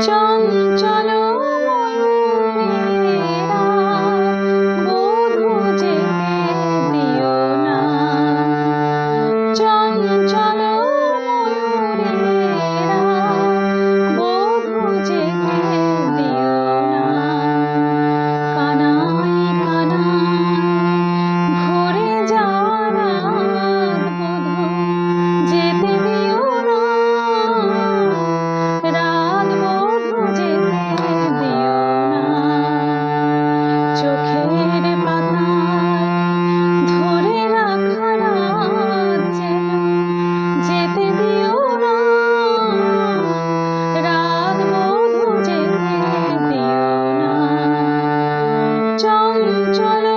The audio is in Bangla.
চঞ্চল 执着的。